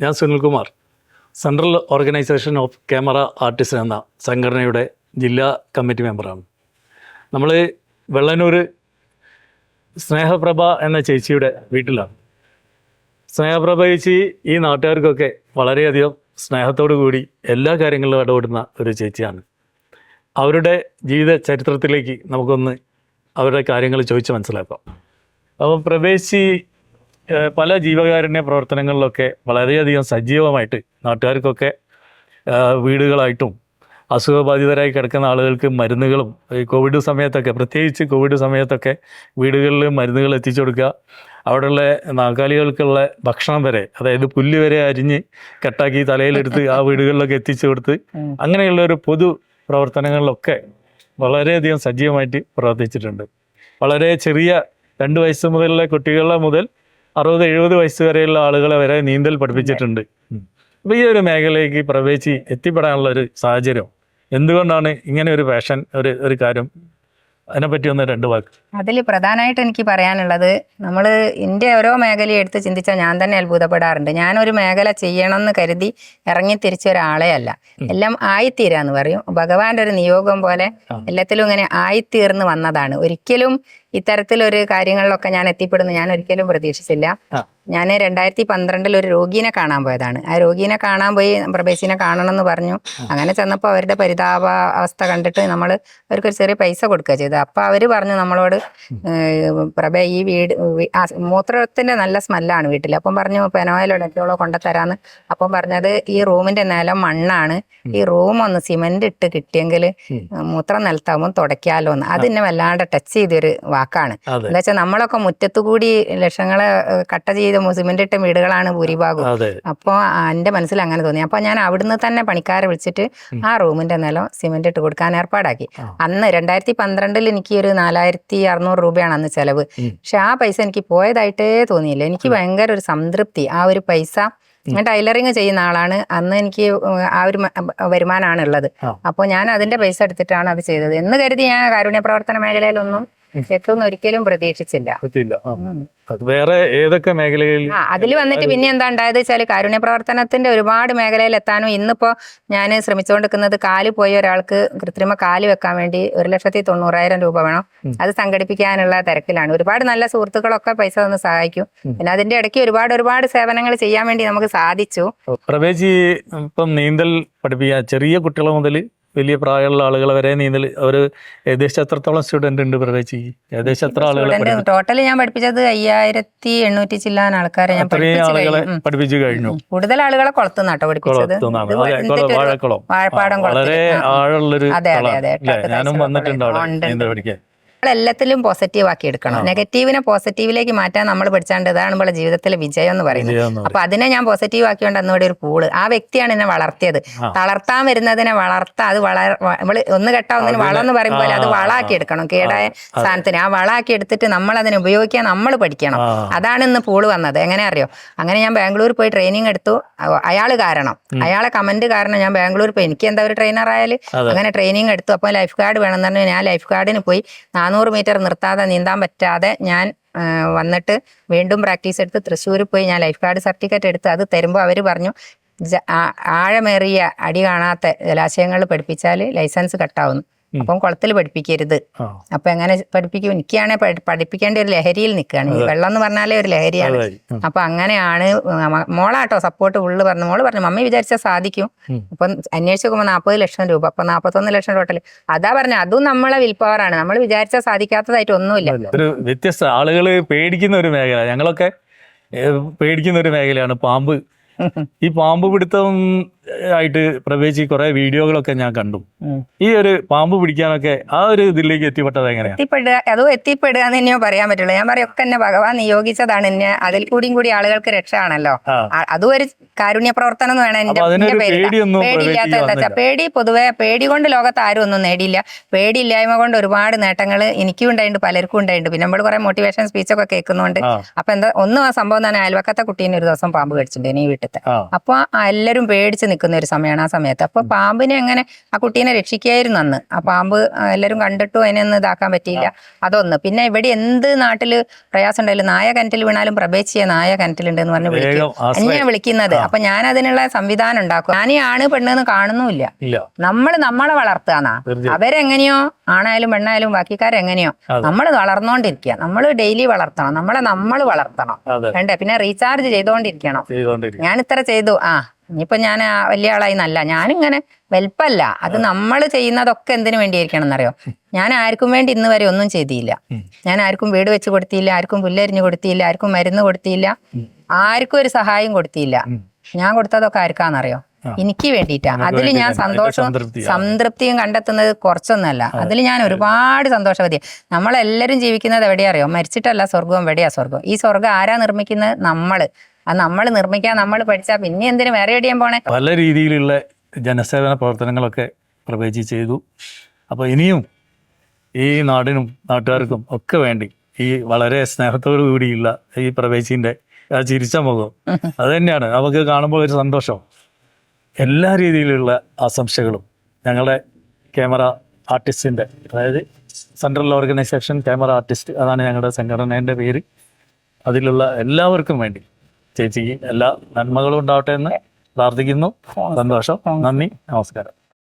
ഞാൻ Sunilkumar. Central organisation of camera artist എന്ന സംഘടനയുടെ ജില്ലാ കമ്മിറ്റി മെമ്പറാണ്. നമ്മൾ വെള്ളനൂർ സ്നേഹപ്രഭ എന്ന ചേച്ചിയുടെ വീട്ടിലാണ്. സ്നേഹപ്രഭ ചേച്ചി ഈ നാട്ടുകാർക്കൊക്കെ വളരെയധികം സ്നേഹത്തോടു കൂടി എല്ലാ കാര്യങ്ങളിലും ഇടപെടുന്ന ഒരു ചേച്ചിയാണ്. അവരുടെ ജീവിത ചരിത്രത്തിലേക്ക് നമുക്കൊന്ന് അവരുടെ കാര്യങ്ങൾ ചോദിച്ച് മനസ്സിലാക്കാം. അപ്പം പ്രവേശി പല ജീവകാരുണ്യ പ്രവർത്തനങ്ങളിലൊക്കെ വളരെയധികം സജീവമായിട്ട് നാട്ടുകാർക്കൊക്കെ വീടുകളായിട്ടും അസുഖബാധിതരായി കിടക്കുന്ന ആളുകൾക്ക് മരുന്നുകളും ഈ കോവിഡ് സമയത്തൊക്കെ പ്രത്യേകിച്ച് കോവിഡ് സമയത്തൊക്കെ വീടുകളിൽ മരുന്നുകൾ എത്തിച്ചു കൊടുക്കുക. അവിടെയുള്ള നാൽക്കാലികൾക്കുള്ള ഭക്ഷണം വരെ അതായത് പുല്ല് വരെ അരിഞ്ഞ് കട്ടാക്കി തലയിലെടുത്ത് ആ വീടുകളിലൊക്കെ എത്തിച്ചു കൊടുത്ത് അങ്ങനെയുള്ള ഒരു പൊതു പ്രവർത്തനങ്ങളിലൊക്കെ വളരെയധികം സജീവമായിട്ട് പ്രവർത്തിച്ചിട്ടുണ്ട്. വളരെ ചെറിയ രണ്ട് വയസ്സ് മുതലുള്ള കുട്ടികളെ മുതൽ അറുപത് എഴുപത് വയസ്സ് വരെയുള്ള ആളുകളെ വരെ നീന്തൽ പഠിപ്പിച്ചിട്ടുണ്ട്. അപ്പോൾ ഈ ഒരു മേഖലയ്ക്ക് പ്രവേശി എത്തിപ്പെടാനുള്ള ഒരു സാഹചര്യം എന്തുകൊണ്ടാണ് ഇങ്ങനെ ഒരു പാഷൻ ഒരു ഒരു കാര്യം? അതിനെപ്പറ്റി ഒന്ന് രണ്ട് വാക്ക്. അതിൽ പ്രധാനമായിട്ട് എനിക്ക് പറയാനുള്ളത് നമ്മൾ എന്റെ ഓരോ മേഖലയും എടുത്ത് ചിന്തിച്ചാൽ ഞാൻ തന്നെ അത്ഭുതപ്പെടാറുണ്ട്. ഞാനൊരു മേഖല ചെയ്യണം എന്ന് കരുതി ഇറങ്ങി തിരിച്ച ഒരാളെ അല്ല. എല്ലാം ആയിത്തീരാന്ന് പറയും. ഭഗവാന്റെ ഒരു നിയോഗം പോലെ എല്ലാത്തിലും ഇങ്ങനെ ആയിത്തീർന്ന് വന്നതാണ്. ഒരിക്കലും ഇത്തരത്തിലൊരു കാര്യങ്ങളിലൊക്കെ ഞാൻ എത്തിപ്പെടുന്നു. ഞാൻ ഒരിക്കലും പ്രതീക്ഷിച്ചില്ല. ഞാൻ രണ്ടായിരത്തി പന്ത്രണ്ടിൽ ഒരു രോഗീനെ കാണാൻ പോയതാണ്. ആ രോഗീനെ കാണാൻ പോയി പ്രവേശിനെ കാണണം എന്ന് പറഞ്ഞു അങ്ങനെ ചെന്നപ്പോൾ അവരുടെ പരിതാപ അവസ്ഥ കണ്ടിട്ട് നമ്മൾ അവർക്ക് ഒരു ചെറിയ പൈസ കൊടുക്കുക ചെയ്തത്. അപ്പോൾ അവർ പറഞ്ഞു നമ്മളോട് പ്രഭ ഈ വീട് മൂത്രത്തിന്റെ മൂത്രത്തിന്റെ നല്ല സ്മെല്ലാണ് വീട്ടിൽ അപ്പം പറഞ്ഞു പെനോയിലോ ഡെറ്റോളോ കൊണ്ടുതരാന്ന്. അപ്പം പറഞ്ഞത് ഈ റൂമിന്റെ നിലം മണ്ണാണ്. ഈ റൂം ഒന്ന് സിമെന്റ് ഇട്ട് കിട്ടിയെങ്കിൽ മൂത്രം നിലത്താകുമ്പോൾ തുടയ്ക്കാലോ എന്ന് അതിനെ വല്ലാണ്ട് ടച്ച് ചെയ്തൊരു വാക്കാണ്. എന്താ വെച്ചാൽ നമ്മളൊക്കെ മുറ്റത്തു കൂടി ലക്ഷങ്ങളെ കട്ട ചെയ്ത സിമെന്റ് ഇട്ട വീടുകളാണ് ഭൂരിഭാഗവും. അപ്പൊ അപ്പോൾ എന്റെ മനസ്സിൽ അങ്ങനെ തോന്നി. അപ്പോൾ ഞാൻ അവിടുന്ന് തന്നെ പണിക്കാരെ വിളിച്ചിട്ട് ആ റൂമിന്റെ നിലം സിമെന്റ് ഇട്ട് കൊടുക്കാൻ ഏർപ്പാടാക്കി. അന്ന് രണ്ടായിരത്തി പന്ത്രണ്ടിൽ എനിക്ക് ഒരു നാലായിരത്തി അറുന്നൂറ് രൂപയാണ് അന്ന് ചെലവ്. പക്ഷെ ആ പൈസ എനിക്ക് പോയതായിട്ടേ തോന്നിയില്ല. എനിക്ക് ഭയങ്കര ഒരു സംതൃപ്തി. ആ ഒരു പൈസ ഞാൻ ടൈലറിങ് ചെയ്യുന്ന ആളാണ്. അന്ന് എനിക്ക് ആ ഒരു വരുമാനമാണ് ഉള്ളത്. അപ്പോൾ ഞാൻ അതിന്റെ പൈസ എടുത്തിട്ടാണ് അത് ചെയ്തത്. എന്ന് കരുതി ഞാൻ കാരുണ്യ പ്രവർത്തന മേഖലയിലൊന്നും എത്തുമെന്ന് ഒരിക്കലും പ്രതീക്ഷിച്ചില്ല. അത് വേറെ ഏതൊക്കെ മേഖലയിൽ അതിൽ വന്നിട്ട് പിന്നെ എന്താ ഉണ്ടായത് വെച്ചാൽ കാരുണ്യ പ്രവർത്തനത്തിന്റെ ഒരുപാട് മേഖലയിൽ എത്താനും ഇന്നിപ്പോ ഞാൻ ശ്രമിച്ചുകൊണ്ടിരിക്കുന്നത് കാൽ പോയ ഒരാൾക്ക് കൃത്രിമ കാൽ വെക്കാൻ വേണ്ടി ഒരു ലക്ഷത്തി തൊണ്ണൂറായിരം രൂപ വേണം. അത് സംഘടിപ്പിക്കാനുള്ള തിരക്കിലാണ്. ഒരുപാട് നല്ല സുഹൃത്തുക്കളൊക്കെ പൈസ തന്ന് സഹായിക്കും. പിന്നെ അതിന്റെ ഇടയ്ക്ക് ഒരുപാട് ഒരുപാട് സേവനങ്ങൾ ചെയ്യാൻ വേണ്ടി നമുക്ക് സാധിച്ചു. പ്രവേശി ഇപ്പം നീന്തൽ പഠിപ്പിക്കുക ചെറിയ കുട്ടികളെ മുതൽ വലിയ പ്രായമുള്ള ആളുകൾ വരെ നീന്തൽ അവർ ഏകദേശം എത്രത്തോളം സ്റ്റുഡന്റ് ഉണ്ട് പ്രവേശി ഏകദേശം എത്ര ആളുകൾ ടോട്ടലി ടോട്ടൽ ഞാൻ പഠിപ്പിച്ചത് അയ്യായിരത്തി എണ്ണൂറ്റി ചില്ലാൻ ആൾക്കാരെ ഞാൻ ആളുകളെ പഠിപ്പിച്ചു കഴിഞ്ഞു. കൂടുതൽ ആളുകളെ കുളത്തുനിന്നാട്ടോ പഠിപ്പിച്ചത്. വാഴക്കുളം. വളരെ. ആഴമുള്ളൊരു ഞാനും വന്നിട്ടുണ്ടാവും വന്നിട്ടുണ്ട് അവിടെ. നീന്തൽ പഠിക്കാൻ. എല്ലാത്തിലും പോസിറ്റീവ് ആക്കി എടുക്കണം. നെഗറ്റീവിനെ പോസിറ്റീവിലേക്ക് മാറ്റാൻ നമ്മൾ പഠിച്ചാണ്ട് ഇതാണ് നമ്മളെ ജീവിതത്തിലെ വിജയം എന്ന് പറയുന്നത്. അപ്പൊ അതിനെ ഞാൻ പോസിറ്റീവ് ആക്കിയോണ്ട് അന്ന് ഇവിടെ ഒരു പൂൾ ആ വ്യക്തിയാണ് എന്നെ വളർത്തിയത്. തളർത്താൻ വരുന്നതിനെ വളർത്താ അത് വളർ നമ്മൾ ഒന്ന് കെട്ടാ ഒന്നിന് വളം എന്ന് പറയുമ്പോൾ അത് വളാക്കി എടുക്കണം. കേടായ സാധനത്തിന്. ആ വളാക്കി എടുത്തിട്ട് നമ്മൾ അതിനെ ഉപയോഗിക്കാൻ നമ്മൾ പഠിക്കണം. അതാണ് ഇന്ന് പൂൾ വന്നത്. എങ്ങനെ അറിയോ? അങ്ങനെ ഞാൻ ബാംഗ്ലൂർ പോയി ട്രെയിനിങ് എടുത്തു. അയാൾ കാരണം. അയാളെ കമന്റ് കാരണം ഞാൻ ബാംഗ്ലൂർ പോയി. എനിക്ക് എന്താ ഒരു ട്രെയിനർ ആയാലും? അങ്ങനെ ട്രെയിനിങ് എടുത്തു. അപ്പോൾ ലൈഫ് ഗാർഡ് വേണം എന്ന് പറഞ്ഞു. ഞാൻ ലൈഫ് ഗാർഡിന് പോയി നാനൂറ് മീറ്റർ നിർത്താതെ നീന്താൻ പറ്റാതെ ഞാൻ വന്നിട്ട് വീണ്ടും പ്രാക്ടീസ് എടുത്ത് തൃശ്ശൂർ പോയി ഞാൻ ലൈഫ് ഗാർഡ് സർട്ടിഫിക്കറ്റ് എടുത്ത് അത് തരുമ്പോൾ അവർ പറഞ്ഞു ആഴമേറിയ അടി കാണാത്ത ജലാശയങ്ങളിൽ പഠിപ്പിച്ചാൽ ലൈസൻസ് കട്ടാവുന്നു. അപ്പം കുളത്തിൽ പഠിപ്പിക്കരുത്. അപ്പൊ എങ്ങനെ പഠിപ്പിക്കും? എനിക്കാണ് പഠി- പഠിപ്പിക്കേണ്ട ഒരു ലഹരിയിൽ നിൽക്കുകയാണ്. വെള്ളം എന്ന് പറഞ്ഞാലേ ഒരു ലഹരിയാണ്. അപ്പൊ അങ്ങനെയാണ് മോളാട്ടോ സപ്പോർട്ട് ഉള്ളു പറഞ്ഞു. മോൾ പറഞ്ഞു മമ്മി വിചാരിച്ചാൽ സാധിക്കും. അപ്പൊ അന്വേഷിച്ച് നോക്കുമ്പോൾ നാൽപ്പത് ലക്ഷം രൂപ അപ്പൊ നാൽപ്പത്തൊന്ന് ലക്ഷം ടോട്ടൽ അതാ പറഞ്ഞു അതും നമ്മളെ വിൽ പവറാണ് നമ്മൾ വിചാരിച്ചാൽ സാധിക്കാത്തതായിട്ട് ഒന്നുമില്ല. ഒരു വ്യത്യസ്ത ആളുകൾ പേടിക്കുന്ന ഒരു മേഖല. ഞങ്ങളൊക്കെ പേടിക്കുന്ന ഒരു മേഖലയാണ് പാമ്പ്. ഈ പാമ്പ് പിടുത്തം ആയിട്ട് പ്രവേശി കുറെ വീഡിയോകളൊക്കെ ഞാൻ കണ്ടു. ഈ ഒരു പാമ്പ് പിടിക്കാനൊക്കെ ആ ഒരു ഇതിലേക്ക് എത്തിപ്പെട്ടത് എങ്ങനെയാ? എത്തിപ്പെടുക അതും എത്തിപ്പെടുക എന്ന് തന്നെയോ പറയാൻ പറ്റുള്ളൂ. ഞാൻ പറയൊക്കെ ഒക്കെ എന്നെ ഭഗവാൻ നിയോഗിച്ചതാണ് എന്നെ. അതിൽ കൂടിയും കൂടി ആളുകൾക്ക് രക്ഷയാണല്ലോ. അതും ഒരു കാരുണ്യ പ്രവർത്തനം എന്ന് വേണം എന്റെ പേടിയില്ലാത്ത എന്താ വെച്ചാൽ പേടി പൊതുവെ പേടി കൊണ്ട് ലോകത്ത് ആരും ഒന്നും നേടിയില്ല. പേടിയില്ലായ്മ കൊണ്ട് ഒരുപാട് നേട്ടങ്ങൾ എനിക്കും ഉണ്ടായിട്ടുണ്ട് പലർക്കും ഉണ്ടായിട്ടുണ്ട്. പിന്നെ നമ്മൾ കുറെ മോട്ടിവേഷൻ സ്പീച്ചൊക്കെ കേൾക്കുന്നുണ്ട്. അപ്പൊ എന്താ ഒന്നും ആ സംഭവം തന്നെ അയൽവക്കത്തെ കുട്ടീനെ ഒരു ദിവസം പാമ്പ് കടിച്ചിട്ടുണ്ട് ഈ വീട്ടിലത്തെ. ആ. അപ്പൊ എല്ലാവരും പേടിച്ച് നിൽക്കുന്ന ഒരു സമയമാണ് ആ സമയത്ത്. അപ്പൊ പാമ്പിനെ എങ്ങനെ ആ കുട്ടീനെ രക്ഷിക്കായിരുന്നു അന്ന്. ആ പാമ്പ് എല്ലാവരും കണ്ടിട്ടും അതിനൊന്നും ഇതാക്കാൻ പറ്റിയില്ല. അതൊന്ന്. പിന്നെ ഇവിടെ എന്ത് നാട്ടിൽ പ്രയാസം ഉണ്ടായാലും നായ കിണറ്റിൽ വീണാലും പ്രഭേച്ചിയ നായ കിണറ്റിലുണ്ട് എന്ന് പറഞ്ഞ് വിളിക്കും. എന്നെയാണ് ഞാൻ വിളിക്കുന്നത്. അപ്പൊ ഞാൻ അതിനുള്ള സംവിധാനം ഉണ്ടാക്കും. ആണ് പെണ്ണെന്ന് കാണുന്നുമില്ല. നമ്മൾ നമ്മളെ വളർത്തുകന്നാ. അവരെങ്ങനെയോ ആണായാലും പെണ്ണായാലും ബാക്കിക്കാരെങ്ങനെയോ. നമ്മൾ വളർന്നുകൊണ്ടിരിക്കുക നമ്മൾ ഡെയിലി വളർത്തണം. നമ്മളെ നമ്മൾ വളർത്തണം. വേണ്ടേ പിന്നെ റീചാർജ് ചെയ്തുകൊണ്ടിരിക്കണം ചെയ്തുകൊണ്ടിരിക്കും ഞാൻ ഇത്ര ചെയ്തു. ആ. ഇനിയിപ്പോ ഞാൻ വലിയ ആളായി നല്ല ഞാനിങ്ങനെ വെൽപ്പല്ല അത് നമ്മൾ ചെയ്യുന്നതൊക്കെ എന്തിനു വേണ്ടിയിരിക്കണം എന്നറിയോ? ഞാൻ ആർക്കും വേണ്ടി ഇന്ന് വരെ ഒന്നും ചെയ്തില്ല. ഞാൻ ആർക്കും വീട് വെച്ച് കൊടുത്തില്ല ആർക്കും പുല്ലരിഞ്ഞ് കൊടുത്തില്ല ആർക്കും മരുന്ന് കൊടുത്തില്ല ആർക്കും ഒരു സഹായം കൊടുത്തില്ല. ഞാൻ കൊടുത്തതൊക്കെ ആർക്കാന്നറിയോ. എനിക്ക് വേണ്ടിയിട്ടാ. അതിൽ ഞാൻ സന്തോഷവും സംതൃപ്തിയും. കണ്ടെത്തുന്നത് കുറച്ചൊന്നുമല്ല അതിൽ ഞാൻ ഒരുപാട് സന്തോഷവതി നമ്മളെല്ലാവരും ജീവിക്കുന്നത് എവിടെയാ അറിയോ? മരിച്ചിട്ടല്ല സ്വർഗവും എവിടെയാ സ്വർഗം ഈ സ്വർഗം ആരാ നിർമ്മിക്കുന്നത്? നമ്മൾ. ആ നമ്മൾ നിർമ്മിക്കാൻ നമ്മൾ പഠിച്ചാൽ പിന്നെ എന്തിനു വേറെ എവിടെയും പോണേ? പല രീതിയിലുള്ള ജനസേവന പ്രവർത്തനങ്ങളൊക്കെ പ്രവേശി ചെയ്തു. അപ്പോൾ ഇനിയും ഈ നാടിനും നാട്ടുകാർക്കും ഒക്കെ വേണ്ടി ഈ വളരെ സ്നേഹത്തോടു കൂടിയുള്ള ഈ പ്രവേശിന്റെ ആ ചിരിച്ച മുഖം അത് തന്നെയാണ് നമുക്ക് കാണുമ്പോൾ ഒരു സന്തോഷം. എല്ലാ രീതിയിലുള്ള ആശംസകളും ഞങ്ങളുടെ ക്യാമറ ആർട്ടിസ്റ്റിന്റെ അതായത് സെൻട്രൽ ഓർഗനൈസേഷൻ ക്യാമറ ആർട്ടിസ്റ്റ് അതാണ് ഞങ്ങളുടെ സംഘടനേന്റെ പേര്. അതിലുള്ള എല്ലാവർക്കും വേണ്ടി ചേച്ചിക്ക് എല്ലാ നന്മകളും ഉണ്ടാവട്ടെ എന്ന് പ്രാർത്ഥിക്കുന്നു. സന്തോഷം. നന്ദി. നമസ്കാരം.